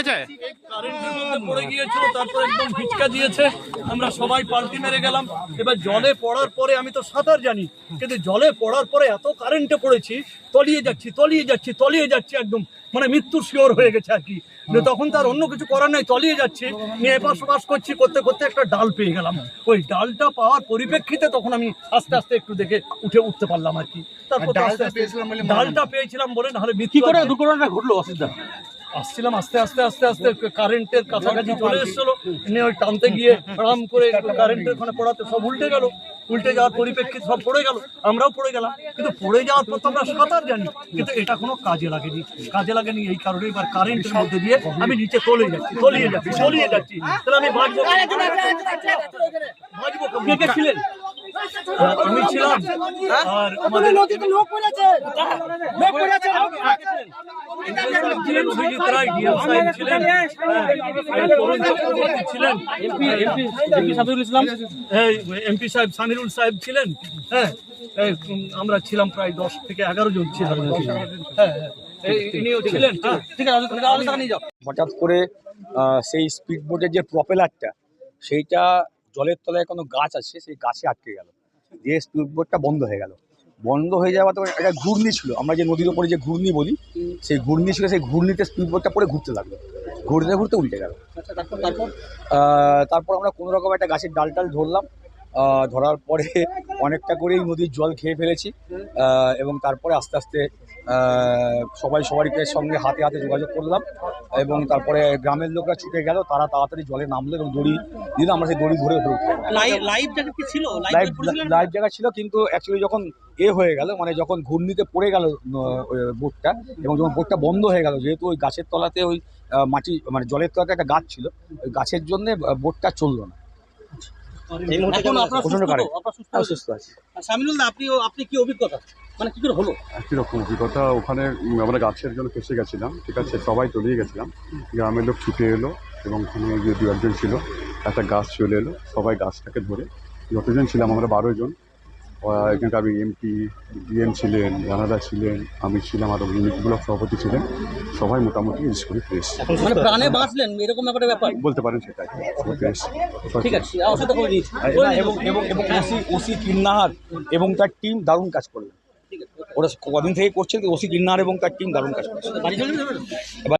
হয়েছে পড়ে গিয়েছিল তারপর একদম ভিচকা দিয়েছে। আমরা সবাই পাল্টি মেরে গেলাম। এবার জলে পড়ার পরে আমি তো সাঁতার জানি কিন্তু জলে পড়ার পরে এত কারেন্টে পড়েছি তলিয়ে যাচ্ছি তলিয়ে যাচ্ছি তলিয়ে যাচ্ছি একদম মানে মৃত্যুর শিওর হয়ে গেছে আর কি। তখন তার অন্য কিছু করার নাই তলিয়ে যাচ্ছি নিয়ে এপাশ ওপাশ করছি করতে করতে একটা ডাল পেয়ে গেলাম। ওই ডালটা পাওয়ার পরিপ্রেক্ষিতে তখন আমি আস্তে আস্তে একটু দেখে উঠে উঠতে পারলাম আর কি। তারপর ডালটা পেয়েছিলাম বলে নাহলে কি মৃত্যু করে দুর্ঘটনাটা ঘটলো অসিদ্ধা আসছিলাম আস্তে আস্তে আস্তে আস্তে কারেন্টের কাছাকাছি চলে এসেছিল। নিয়ে ওই টানতে গিয়ে আরাম করে কারেন্টের ওখানে পড়াতে সব উল্টে গেল। উল্টে যাওয়ার পরিপ্রেক্ষিতে সব পড়ে গেল আমরাও পড়ে গেলাম। কিন্তু পড়ে যাওয়ার পর তো আমরা সাঁতার জানি কিন্তু এটা কোনো কাজে লাগেনি। কাজে লাগেনি এই কারণে এবার কারেন্টের মধ্যে দিয়ে আমি নিচে তলে যাচ্ছি তলিয়ে যাচ্ছি তলিয়ে যাচ্ছি। তাহলে আমি বাঁচবো বাঁচবো কে কে ছিলেন? আমি ছিলাম আর আমাদের অভিজিৎ রায় ডিএম সাহেব ছিলেন হ্যাঁ, ছিলেন এমপি সাবিরুল ইসলাম এমপি সাহেব সামিরুল সাহেব ছিলেন হ্যাঁ আমরা ছিলাম প্রায় দশ থেকে এগারো জন ছিলাম হ্যাঁ হ্যাঁ ইনিও ছিলেন হ্যাঁ ঠিক আছে আলোচনা আলোচনা নিয়ে যাও হঠাৎ করে সেই স্পিড বোটের যে প্রপেলারটা সেইটা জলের তলায় কোনো গাছ আছে সেই গাছে আটকে গেল দিয়ে স্পিড বোটটা বন্ধ হয়ে গেল বন্ধ হয়ে যাওয়া তো একটা ঘূর্ণি ছিল। আমরা যে নদীর ওপরে যে ঘূর্ণি বলি সেই ঘূর্ণি ছিল সেই ঘূর্ণিতে স্পিড বোটটা পরে ঘুরতে লাগল। ঘুরতে ঘুরতে উল্টে গেল। আচ্ছা তারপর তারপর? আমরা কোনো রকম একটা গাছের ডাল টাল ধরলাম। ধরার পরে অনেকটা করেই নদীর জল খেয়ে ফেলেছি। এবং তারপরে আস্তে আস্তে সবাই সবারকে সঙ্গে হাতে হাতে যোগাযোগ করলাম এবং তারপরে গ্রামের লোকরা ছুটে গেল তারা তাড়াতাড়ি জলে নামলো এবং দড়ি দিল আমরা সেই দড়ি ধরে ধরে লাইভ ছিল? জায়গা ছিল কিন্তু অ্যাকচুয়ালি যখন এ হয়ে গেল মানে যখন ঘূর্ণিতে পড়ে গেল বোটটা এবং যখন বোটটা বন্ধ হয়ে গেল যেহেতু ওই গাছের তলাতে ওই মাটি মানে জলের তলাতে একটা গাছ ছিল ওই গাছের জন্য বোটটা চলল না। এখন আপনার সুস্থ আছে? দা আপনি আপনি কি অভিজ্ঞতা? মানে কি করে হলো। একই রকম অভিজ্ঞতা ওখানে আমরা গাছের জন্য ফেসে গেছিলাম ঠিক আছে? সবাই তলিয়ে গেছিলাম। গ্রামের লোক ছুটে এলো এবং ওখানে যে দু একজন ছিল একটা গাছ চলে এলো সবাই গাছটাকে ধরে যতজন ছিলাম আমরা বারো জন। এখানকার এমপি ডিএম ছিলেন রানাদা ছিলেন আমি ছিলাম আরও ব্লক সভাপতি ছিলেন সবাই মোটামুটি রিস্ক করে ফ্রেশ মানে প্রাণে বাঁচলেন এরকম একটা ব্যাপার। বলতে পারেন সেটাই ফ্রেশ ঠিক আছে না, এবং এবং এবং ওসি ওসি কিন্নাহার এবং তার টিম দারুণ কাজ করলেন। ওরা কদিন থেকে করছেন ওসি গিন্নার এবং তার টিম দারুণ কাজ করছে।